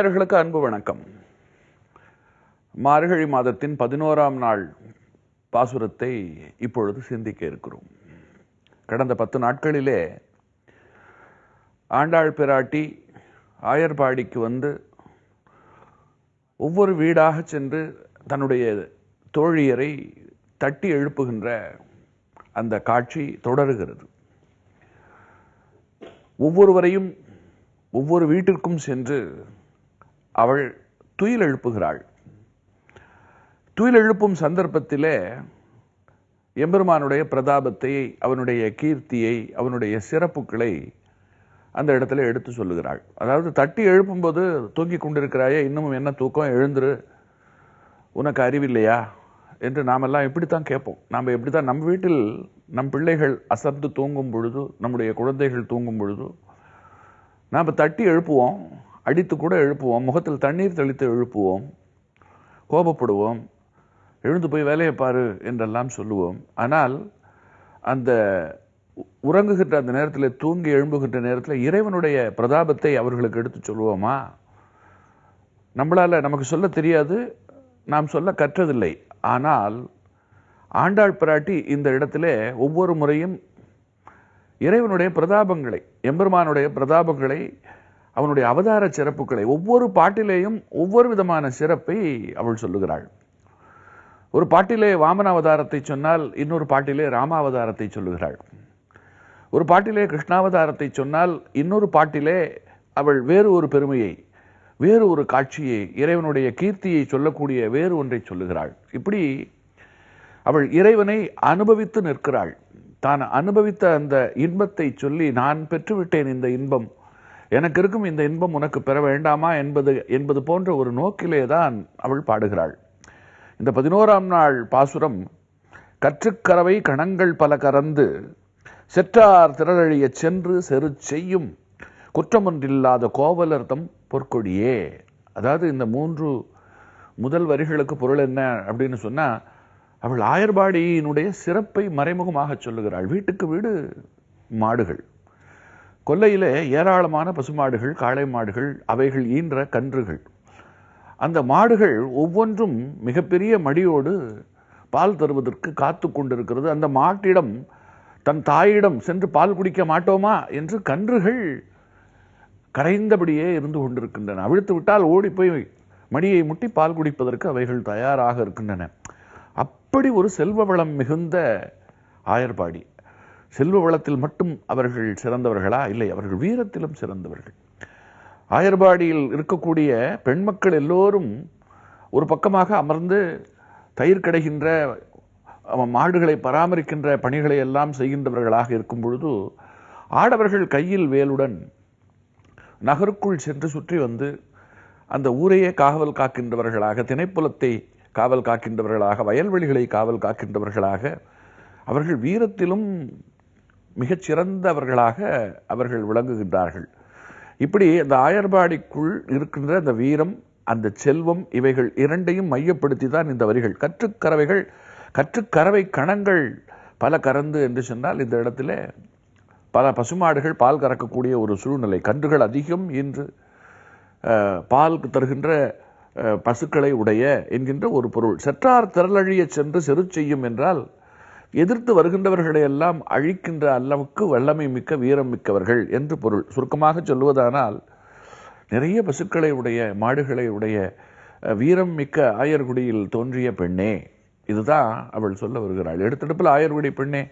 நேயர்களுக்கு அன்பு வணக்கம். மார்கழி மாதத்தின் பதினோராம் நாள் பாசுரத்தை இப்பொழுது சிந்திக்க இருக்கிறோம். கடந்த பத்து நாட்களிலே ஆண்டாள் பிராட்டி ஆயர்பாடிக்கு வந்து ஒவ்வொரு வீடாக சென்று தன்னுடைய தோழியரை தட்டி எழுப்புகின்ற அந்த காட்சி தொடருகிறது. ஒவ்வொருவரையும் ஒவ்வொரு வீட்டிற்கும் சென்று அவள் துயில் எழுப்புகிறாள் துயில் எழுப்பும் சந்தர்ப்பத்திலே எம்பெருமானுடைய பிரதாபத்தை அவனுடைய கீர்த்தியை அவனுடைய சிறப்புகளை அந்த இடத்துல எடுத்து சொல்லுகிறாள். அதாவது தட்டி எழுப்பும்போது தூங்கிக் கொண்டிருக்கிறாயே இன்னமும் என்ன தூக்கம்? எழுந்துரு. உனக்கு அறிவில்லையா? என்று நாமெல்லாம் இப்படித்தான் கேட்போம். நாம் எப்படி தான் நம் வீட்டில் நம் பிள்ளைகள் அசர்ந்து தூங்கும் பொழுது நம்முடைய குழந்தைகள் தூங்கும் பொழுது நாம் தட்டி எழுப்புவோம். அடித்து கூட எழுப்புவோம் முகத்தில் தண்ணீர் தெளித்து எழுப்புவோம் கோபப்படுவோம் எழுந்து போய் வேலையை பாரு என்றெல்லாம் சொல்லுவோம். ஆனால் அந்த உ- உறங்குகின்ற அந்த நேரத்தில் தூங்கி எழும்புகின்ற நேரத்தில் இறைவனுடைய பிரதாபத்தை அவர்களுக்கு எடுத்து சொல்லுவோமா? நம்மளால் நமக்கு சொல்ல தெரியாது நாம் சொல்ல கற்றதில்லை. ஆனால் ஆண்டாள் பிராட்டி இந்த இடத்துல ஒவ்வொரு முறையும் இறைவனுடைய பிரதாபங்களை எம்பெருமானுடைய பிரதாபங்களை அவனுடைய அவதார சிறப்புகளை ஒவ்வொரு பாட்டிலேயும் ஒவ்வொரு விதமான சிறப்பை அவள் சொல்லுகிறாள். ஒரு பாட்டிலே வாமன அவதாரத்தை சொன்னால் இன்னொரு பாட்டிலே ராமாவதாரத்தை சொல்லுகிறாள். ஒரு பாட்டிலே கிருஷ்ணாவதாரத்தை சொன்னால் இன்னொரு பாட்டிலே அவள் வேறு ஒரு பெருமையை வேறு ஒரு காட்சியை இறைவனுடைய கீர்த்தியை சொல்லக்கூடிய வேறு ஒன்றை சொல்லுகிறாள். இப்படி அவள் இறைவனை அனுபவித்து நிற்கிறாள். தான் அனுபவித்த அந்த இன்பத்தை சொல்லி நான் பெற்றுவிட்டேன் இந்த இன்பம் எனக்கு இருக்கும் இந்த இன்பம் உனக்கு பெற வேண்டாமா என்பது என்பது போன்ற ஒரு நோக்கிலே தான் அவள் பாடுகிறாள். இந்த பதினோராம் நாள் பாசுரம் கற்றுக்கரவை கணங்கள் பல கறந்து செற்றார் திரளழிய சென்று செரு செய்யும் குற்றமொன்றில்லாத கோவலர்தம் பொற்கொடியே. அதாவது இந்த மூன்று முதல் வரிகளுக்கு பொருள் என்ன அப்படின்னு சொன்னால் அவள் ஆயர்பாடியினுடைய சிறப்பை மறைமுகமாக சொல்லுகிறாள். வீட்டுக்கு வீடு மாடுகள். கொல்லையிலே ஏராளமான பசுமாடுகள் காளை மாடுகள் அவைகள் ஈன்ற கன்றுகள். அந்த மாடுகள் ஒவ்வொன்றும் மிகப்பெரிய மடியோடு பால் தருவதற்கு காத்து கொண்டிருக்கிறது. அந்த மாட்டிடம் தன் தாயிடம் சென்று பால் குடிக்க மாட்டோமா என்று கன்றுகள் கரைந்தபடியே இருந்து கொண்டிருக்கின்றன. அவிழ்த்து விட்டால் ஓடி போய் மடியை முட்டி பால் குடிப்பதற்கு அவைகள் தயாராக இருக்கின்றன. அப்படி ஒரு செல்வ வளம் மிகுந்த ஆயர்பாடி. செல்வ வளத்தில் மட்டும் அவர்கள் சிறந்தவர்களா? இல்லை அவர்கள் வீரத்திலும் சிறந்தவர்கள். ஆயர்பாடியில் இருக்கக்கூடிய பெண் மக்கள் எல்லோரும் ஒரு பக்கமாக அமர்ந்து தயிர் கிடைக்கின்ற மாடுகளை பராமரிக்கின்ற பணிகளை எல்லாம் செய்கின்றவர்களாக இருக்கும் பொழுது ஆடவர்கள் கையில் வேலுடன் நகருக்குள் சென்று சுற்றி வந்து அந்த ஊரையே காவல் காக்கின்றவர்களாக திணைப்புலத்தை காவல் காக்கின்றவர்களாக வயல்வெளிகளை காவல் காக்கின்றவர்களாக அவர்கள் வீரத்திலும் மிகச் சிறந்தவர்களாக அவர்கள் விளங்குகின்றார்கள். இப்படி அந்த ஆயர்பாடிக்குள் இருக்கின்ற அந்த வீரம் அந்த செல்வம் இவைகள் இரண்டையும் மையப்படுத்தி தான் இந்த வரிகள். கற்றுக்கறவைகள் கற்றுக்கறவை கணங்கள் பல கறந்து என்று சொன்னால் இந்த இடத்துல பல பசுமாடுகள் பால் கறக்கக்கூடிய ஒரு சூழ்நிலை. கன்றுகள் அதிகம் என்று பால் தருகின்ற பசுக்களை உடைய என்கின்ற ஒரு பொருள். செற்றார் திரளழிய சென்று செரு செய்யும் என்றால் எதிர்த்து வருகின்றவர்களை எல்லாம் அழிக்கின்ற அளவுக்கு வல்லமை மிக்க வீரம் மிக்கவர்கள் என்று பொருள். சுருக்கமாக சொல்வதானால் நிறைய பசுக்களை உடைய மாடுகளை உடைய வீரம் மிக்க ஆயர்குடியில் தோன்றிய பெண்ணே இதுதான் அவள் சொல்ல வருகிறாள். எடுத்தெடுப்பில் ஆயர்குடி பெண்ணே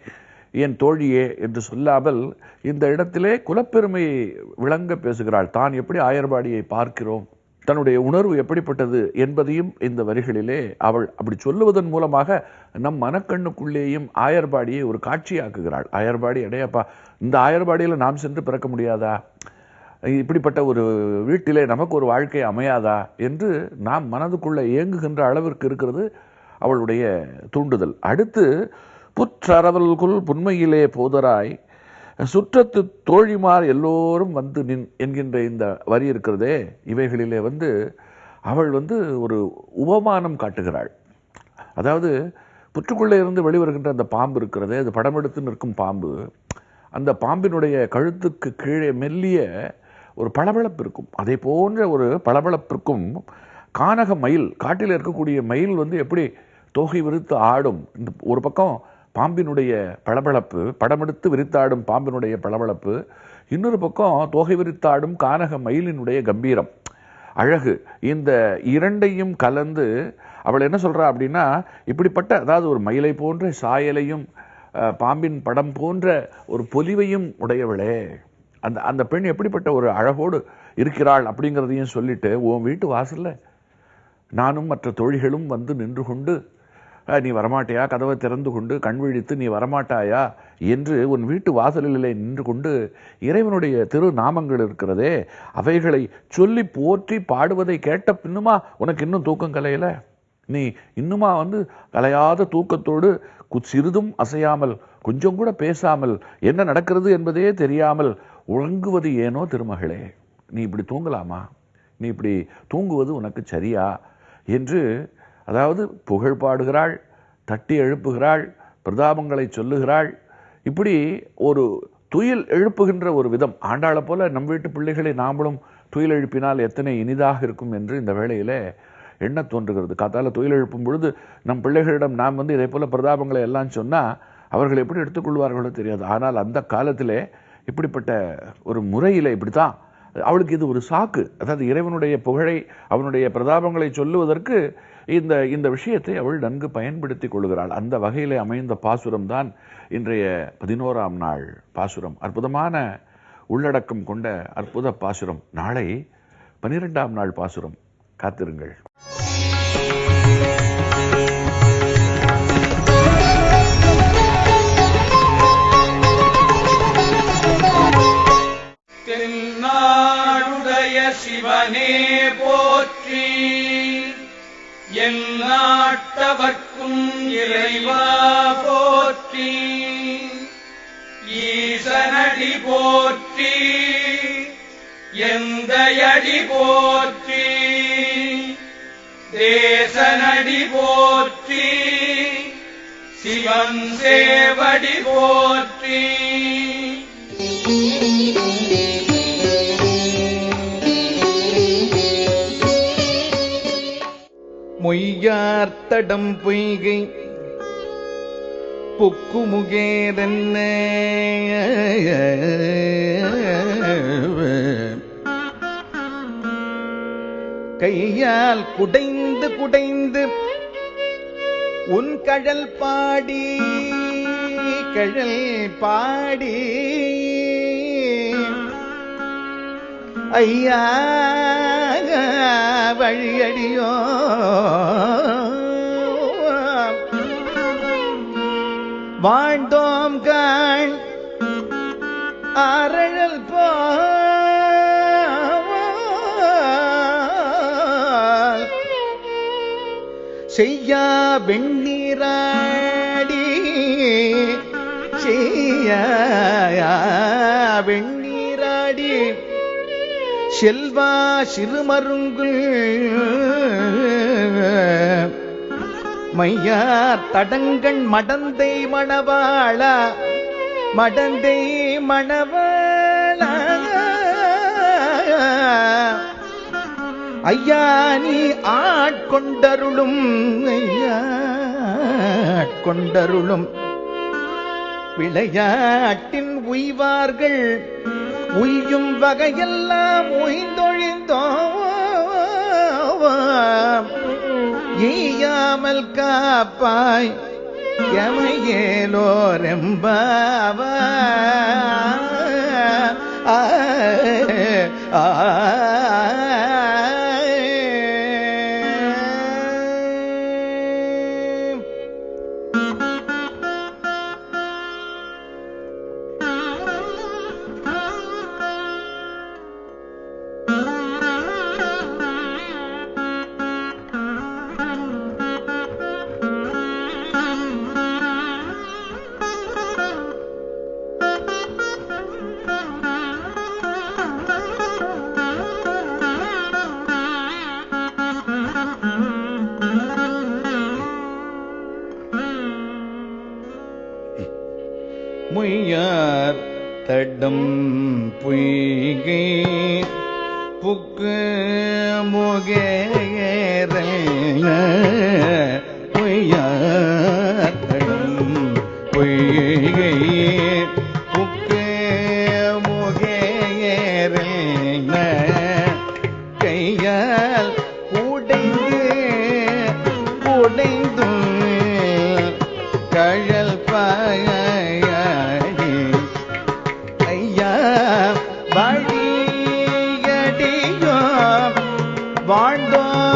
என் தோழியே என்று சொல்லாமல் இந்த இடத்திலே குலப்பெருமையை விளங்க பேசுகிறாள். தான் எப்படி ஆயர்பாடியை பார்க்கிறோம்? தன்னுடைய உணர்வு எப்படிப்பட்டது என்பதையும் இந்த வரிகளிலே அவள் அப்படி சொல்லுவதன் மூலமாக நம் மனக்கண்ணுக்குள்ளேயும் ஆயர்பாடியை ஒரு காட்சியாக்குகிறாள். ஆயர்பாடி அடையப்பா இந்த ஆயர்பாடியில் நாம் சென்று பிறக்க முடியாதா? இப்படிப்பட்ட ஒரு வீட்டிலே நமக்கு ஒரு வாழ்க்கை அமையாதா? என்று நாம் மனதுக்குள்ளே இயங்குகின்ற அளவிற்கு இருக்கிறது அவளுடைய தூண்டுதல். அடுத்து புற்றரவல்குள் புண்மையிலே போதராய் சுற்றத்து தோழிமார் எல்லோரும் வந்து நின் என்கின்ற இந்த வரி இருக்கிறதே இவைகளிலே வந்து அவள் வந்து ஒரு உபமானம் காட்டுகிறாள். அதாவது புற்றுக்குள்ளே இருந்து வெளிவருகின்ற அந்த பாம்பு இருக்கிறதே அது படமெடுத்து நிற்கும் பாம்பு. அந்த பாம்பினுடைய கழுத்துக்கு கீழே மெல்லிய ஒரு பளபளப்பு இருக்கும். அதே போன்ற ஒரு பளபளப்பிற்கும் கானக மயில் காட்டில் இருக்கக்கூடிய மயில் வந்து எப்படி தோகை விரித்து ஆடும். இந்த ஒரு பக்கம் பாம்பினுடைய பளபளப்பு படமெடுத்து விரித்தாடும் பாம்பினுடைய பளபளப்பு இன்னொரு பக்கம் தோகை விரித்தாடும் கானக மயிலினுடைய கம்பீரம். அழகு. இந்த இரண்டையும் கலந்து அவள் என்ன சொல்கிறா அப்படின்னா இப்படிப்பட்ட அதாவது ஒரு மயிலை போன்ற சாயலையும் பாம்பின் படம் போன்ற ஒரு பொலிவையும் உடையவளே. அந்த அந்த பெண் எப்படிப்பட்ட ஒரு அழகோடு இருக்கிறாள் அப்படிங்கிறதையும் சொல்லிட்டு உன் வீட்டு வாசல்ல நானும் மற்ற தொழிகளும் வந்து நின்று கொண்டு நீ வரமாட்டியா? கதவை திறந்து கொண்டு கண் விழித்து நீ வரமாட்டாயா? என்று உன் வீட்டு வாசலிலே நின்று கொண்டு இறைவனுடைய திருநாமங்கள் இருக்கிறதே அவைகளை சொல்லி போற்றி பாடுவதை கேட்ட பின்னுமா உனக்கு இன்னும் தூக்கம் கலையில? நீ இன்னுமா வந்து கலையாத தூக்கத்தோடு கு- சிறிதும் அசையாமல் கொஞ்சம் கூட பேசாமல் என்ன நடக்கிறது என்பதே தெரியாமல் உறங்குவது ஏனோ திருமகளே? நீ இப்படி தூங்கலாமா? நீ இப்படி தூங்குவது உனக்கு சரியா? என்று அதாவது புகழ் பாடுகிறாள் தட்டி எழுப்புகிறாள் பிரதாபங்களை சொல்லுகிறாள். இப்படி ஒரு துயில் எழுப்புகின்ற ஒரு விதம். ஆண்டாளை போல நம் வீட்டு பிள்ளைகளை நாமளும் துயில் எழுப்பினால் எத்தனை இனிதாக இருக்கும் என்று இந்த வேளையில் எண்ண தோன்றுகிறது. காத்தால துயில் எழுப்பும் பொழுது நம் பிள்ளைகளிடம் நாம் வந்து இதே போல் பிரதாபங்களை எல்லாம் சொன்னால் அவர்கள் எப்படி எடுத்துக்கொள்வார்களோ தெரியாது. ஆனால் அந்த காலத்திலே இப்படிப்பட்ட ஒரு முறையில் இப்படி தான் அவளுக்கு இது ஒரு சாக்கு. அதாவது இறைவனுடைய புகழை அவனுடைய பிரதாபங்களை சொல்லுவதற்கு இந்த இந்த விஷயத்தை அவள் நன்கு பயன்படுத்தி கொள்கிறாள். அந்த வகையிலே அமைந்த பாசுரம் தான் இன்றைய பதினோராம் நாள் பாசுரம். அற்புதமான உள்ளடக்கம் கொண்ட அற்புத பாசுரம். நாளை பனிரெண்டாம் நாள் பாசுரம். காத்திருங்கள். தென்னாடுடைய சிவனே போற்றி என் நாட்டவர்க்கும் இறைவா போற்றி. ஈசனடி போற்றி. எந்தையடி போற்றி. தேசனடி போற்றி. சிவன் சேவடி போற்றி. மொய்யார்த்தடம் பொய்கை. பொக்குமுகேதன்ன கையால் குடைந்து குடைந்து உன் கழல் பாடி கழல் பாடி. ஐயா வழியடியோ. வாழ்ந்தோம் காண் அரழல் போல். செய்யா வெண்ணீராடி செய்யா வெண்ணீராடி செல்வா சிறுமருங்குள். மையார் தடங்கண் மடந்தை மணவாளா மடந்தை மணவாள. ஐயா நீ ஆட்கொண்டருளும் ஐயா ஆட்கொண்டருளும் விளையாட்டின் உய்வார்கள் உய்யும் வகையெல்லாம் உய்ந்தொழிந்தோம். ஈயாமல் காப்பாய் எமையேலோரெம்பாவ. ஆ தடம் பொய்கை வாழ்ந்தோம்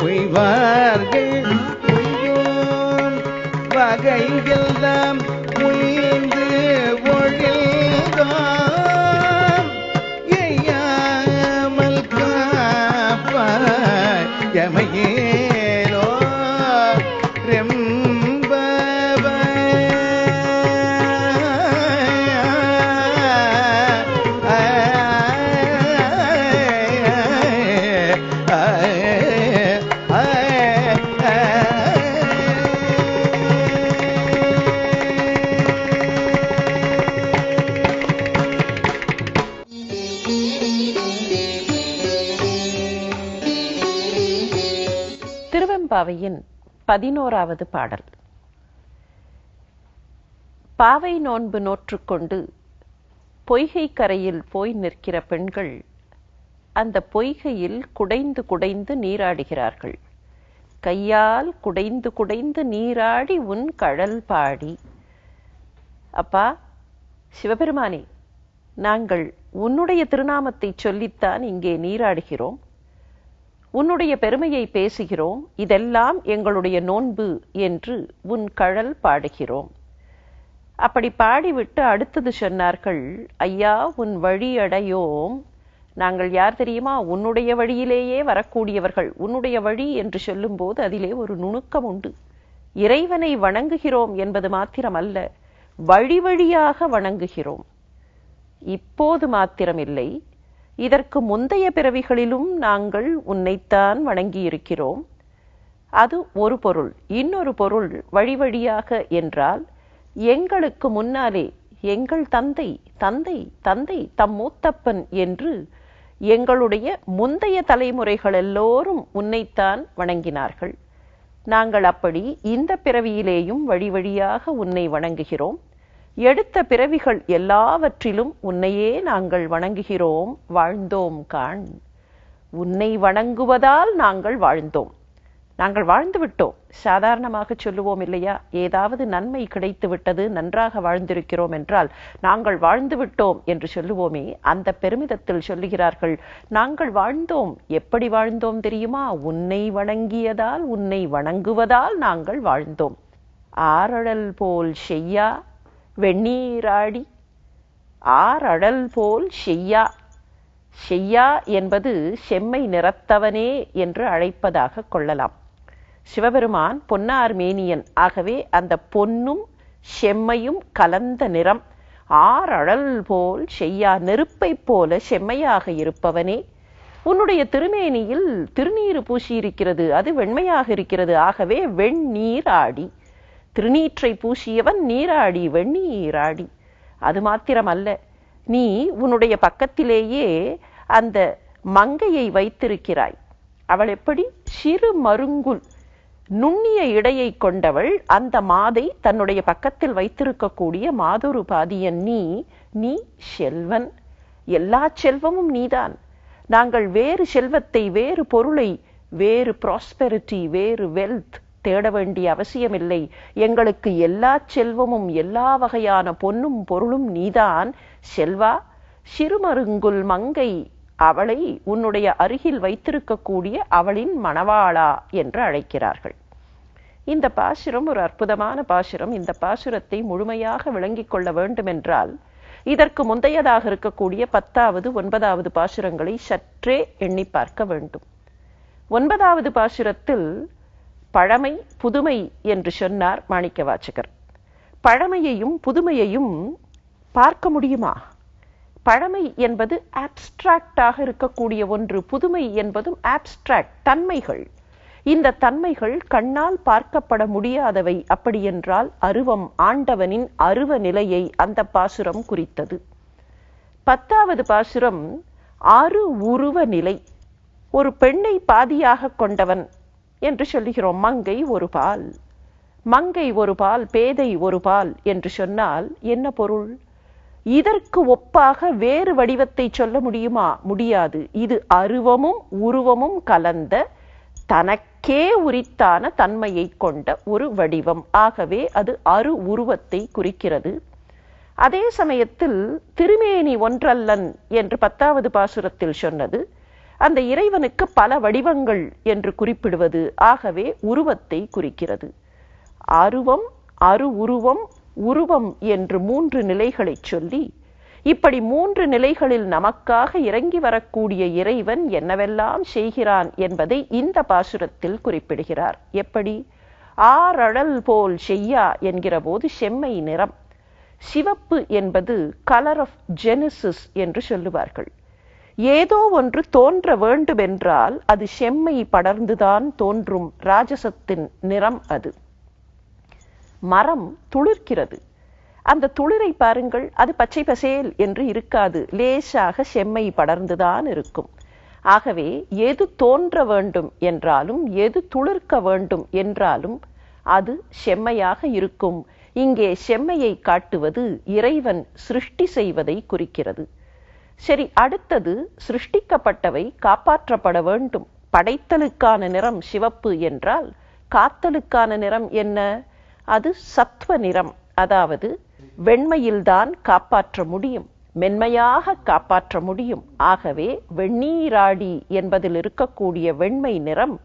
பொய்வார்கள் பொய்யும் வகையெல்லாம் உயிர்ந்து ஒழிந்தோம் திருவெம்பாவையின் பதினோராவது பாடல். பாவை நோன்பு நோற்றுக்கொண்டு பொய்கை கரையில் போய் நிற்கிற பெண்கள் அந்த பொய்கையில் குடைந்து குடைந்து நீராடுகிறார்கள். கையால் குடைந்து குடைந்து நீராடி உன் கழல் பாடி. அப்பா சிவபெருமானே நாங்கள் உன்னுடைய திருநாமத்தை சொல்லித்தான் இங்கே நீராடுகிறோம். உன்னுடைய பெருமையை பேசுகிறோம் இதெல்லாம் எங்களுடைய நோன்பு என்று உன் கழல் பாடுகிறோம். அப்படி பாடிவிட்டு அடுத்தது சொன்னார்கள் ஐயா உன் வழி அடையோம். நாங்கள் யார் தெரியுமா? உன்னுடைய வழியிலேயே வரக்கூடியவர்கள். உன்னுடைய வழி என்று சொல்லும்போது அதிலே ஒரு நுணுக்கம் உண்டு. இறைவனை வணங்குகிறோம் என்பது மாத்திரமல்ல வழி வழியாக வணங்குகிறோம். இப்போது மாத்திரமில்லை. இதற்கு முந்தைய பிறவிகளிலும் நாங்கள் உன்னைத்தான் வணங்கியிருக்கிறோம். அது ஒரு பொருள் இன்னொரு பொருள் வழி வழியாக என்றால் எங்களுக்கு முன்னாலே எங்கள் தந்தை தந்தை தந்தை தம் மூத்தப்பன் என்று எங்களுடைய முந்தைய தலைமுறைகள் எல்லோரும் உன்னைத்தான் வணங்கினார்கள். நாங்கள் அப்படி இந்த பிறவியிலேயும் வழி வழியாக உன்னை வணங்குகிறோம். எடுத்த பிறவிகள் எல்லாவற்றிலும் உன்னையே நாங்கள் வணங்குகிறோம் வாழ்ந்தோம் காண். உன்னை வணங்குவதால் நாங்கள் வாழ்ந்தோம். நாங்கள் வாழ்ந்து விட்டோம். சாதாரணமாக சொல்லுவோம் இல்லையா? ஏதாவது நன்மை கிடைத்து விட்டது நன்றாக வாழ்ந்திருக்கிறோம் என்றால் நாங்கள் வாழ்ந்து விட்டோம் என்று சொல்லுவோமே அந்த பெருமிதத்தில் சொல்லுகிறார்கள் நாங்கள் வாழ்ந்தோம். எப்படி வாழ்ந்தோம் தெரியுமா? உன்னை வணங்கியதால் உன்னை வணங்குவதால் நாங்கள் வாழ்ந்தோம். ஆரழல் போல் செய்யா வெண்ணீராடி ஆரழல் போல் செய்யா. செய்யா என்பது செம்மை நிறத்தவனே என்று அழைப்பதாக கொள்ளலாம். சிவபெருமான் பொன்னார் மேனியன். ஆகவே அந்த பொன்னும் செம்மையும் கலந்த நிறம் ஆரழல் போல் செய்யா. நெருப்பைப் போல செம்மையாக இருப்பவனே. உன்னுடைய திருமேனியில் திருநீறு பூசியிருக்கிறது. அது வெண்மையாக இருக்கிறது. ஆகவே வெண்ணீராடி. திருநீற்றை பூசியவன் நீராடி வெண்ணீராடி அது மாத்திரமல்ல நீ உன்னுடைய பக்கத்திலேயே அந்த மங்கையை வைத்திருக்கிறாய். அவள் எப்படி? சிறு மருங்குல் நுண்ணிய இடையை கொண்டவள் அந்த மாதை தன்னுடைய பக்கத்தில் வைத்திருக்கக்கூடிய மாதொரு பாதியன். நீ நீ செல்வன். எல்லா செல்வமும் நீதான். நாங்கள் வேறு செல்வத்தை வேறு பொருளை வேறு ப்ராஸ்பெரிட்டி வேறு வெல்த் தேட வேண்டிய அவசியமில்லை. எங்களுக்கு எல்லா செல்வமும் எல்லா வகையான பொன்னும் பொருளும் நீதான். செல்வா சிறுமருங்குல் மங்கை அவளை உன்னுடைய அருகில் வைத்திருக்கக்கூடிய அவளின் மணவாளா என்று அழைக்கிறார்கள். இந்த பாசுரம் ஒரு அற்புதமான பாசுரம். இந்த பாசுரத்தை முழுமையாக விளங்கிக் கொள்ள வேண்டுமென்றால் இதற்கு முந்தையதாக இருக்கக்கூடிய பத்தாவது ஒன்பதாவது பாசுரங்களை சற்றே எண்ணி பார்க்க வேண்டும். ஒன்பதாவது பாசுரத்தில் பழமை புதுமை என்று சொன்னார் மாணிக்க வாச்சகர் பழமையையும் புதுமையையும் பார்க்க முடியுமா? பழமை என்பது ஆப்ஸ்ட்ராக்டாக இருக்கக்கூடிய ஒன்று புதுமை என்பதும் ஆப்ஸ்ட்ராக்ட் தன்மைகள். இந்த தன்மைகள் கண்ணால் பார்க்கப்பட முடியாதவை அப்படியென்றால் அருவம் ஆண்டவனின் அருவ நிலையை அந்த பாசுரம் குறித்தது. பத்தாவது பாசுரம் அரு உருவ நிலை. ஒரு பெண்ணை பாதியாக கொண்டவன் என்று சொல்லுகிறோம். மங்கை ஒரு பால். மங்கை ஒரு பால் பேதை ஒரு பால் என்று சொன்னால் என்ன பொருள்? இதற்கு ஒப்பாக வேறு வடிவத்தை சொல்ல முடியுமா? முடியாது. இது அருவமும் உருவமும் கலந்த தனக்கே உரித்தான தன்மையை கொண்ட ஒரு வடிவம். ஆகவே அது அரு உருவத்தை குறிக்கிறது. அதே சமயத்தில் திருமேனி ஒன்றல்லன் என்று பத்தாவது பாசுரத்தில் சொன்னது அந்த இறைவனுக்கு பல வடிவங்கள் என்று குறிப்பிடுவது ஆகவே உருவத்தை குறிக்கிறது. அருவம் அரு உருவம் உருவம் என்று மூன்று நிலைகளை சொல்லி இப்படி மூன்று நிலைகளில் நமக்காக இறங்கி வரக்கூடிய இறைவன் என்னவெல்லாம் செய்கிறான் என்பதை இந்த பாசுரத்தில் குறிப்பிடுகிறார். எப்படி? ஆரழல் போல் செய்யா என்கிற போது செம்மை நிறம். சிவப்பு என்பது கலர் ஆஃப் ஜெனிசிஸ் என்று சொல்லுவார்கள். ஏதோ ஒன்று தோன்ற வேண்டுமென்றால் அது செம்மை படர்ந்துதான் தோன்றும் ராஜசத்தின் நிறம் அது. மரம் துளிர்க்கிறது. அந்த துளிரை பாருங்கள் அது பச்சை பசேல் என்று இருக்காது லேசாக செம்மை படர்ந்துதான் இருக்கும். ஆகவே எது தோன்ற வேண்டும் என்றாலும் எது துளிர்க்க வேண்டும் என்றாலும் அது செம்மையாக இருக்கும். இங்கே செம்மையை காட்டுவது இறைவன் சிருஷ்டி செய்வதை குறிக்கிறது. சரி அடுத்தது சிருஷ்டிக்கப்பட்டவை காப்பாற்றப்பட வேண்டும். படைத்தலுக்கான நிறம் சிவப்பு என்றால் காத்தலுக்கான நிறம் என்ன? அது சத்வ நிறம். அதாவது வெண்மையில்தான் காப்பாற்ற முடியும். மென்மையாக காப்பாற்ற முடியும். ஆகவே வெண்ணீராடி என்பதில் இருக்கக்கூடிய வெண்மை நிறம்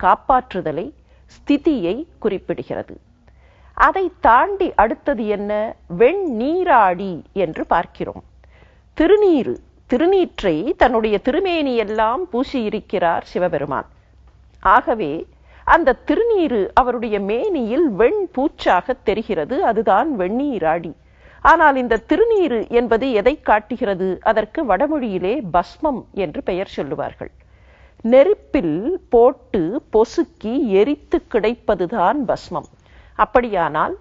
காப்பாற்றுதலை ஸ்திதியை குறிப்பிடுகிறது. அதை தாண்டி அடுத்தது என்ன? வெண்ணீராடி என்று பார்க்கிறோம். திருநீறு திருநீற்றை தன்னுடைய திருமேனியெல்லாம் பூசியிருக்கிறார் சிவபெருமான். ஆகவே அந்த திருநீறு அவருடைய மேனியில் வெண் பூச்சாக தெரிகிறது அதுதான் வெண்ணீராடி. ஆனால் இந்த திருநீறு என்பது எதை காட்டுகிறது? அதற்கு வடமொழியிலே பஸ்மம் என்று பெயர் சொல்லுவார்கள். நெருப்பில் போட்டு பொசுக்கி எரித்து கிடைப்பதுதான் பஸ்மம். அப்படியானால்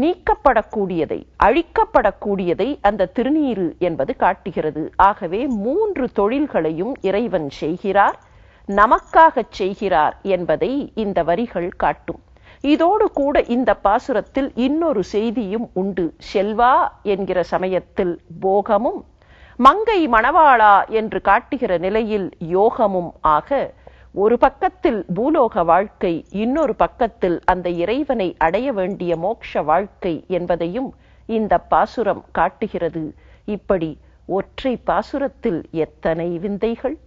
நீக்கப்படக்கூடியதை அழிக்கப்படக்கூடியதை அந்த திருநீறு என்பது காட்டுகிறது. ஆகவே மூன்று தொழில்களையும் இறைவன் செய்கிறார் நமக்காகச் செய்கிறார் என்பதை இந்த வரிகள் காட்டும். இதோடு கூட இந்த பாசுரத்தில் இன்னொரு செய்தியும் உண்டு. செல்வா என்கிற சமயத்தில் போகமும் மங்கை மணவாளா என்று காட்டுகிற நிலையில் யோகமும் ஆக ஒரு பக்கத்தில் பூலோக வாழ்க்கை இன்னொரு பக்கத்தில் அந்த இறைவனை அடைய வேண்டிய மோட்ச வாழ்க்கை என்பதையும் இந்த பாசுரம் காட்டுகிறது. இப்படி ஒற்றை பாசுரத்தில் எத்தனை விந்தைகள்?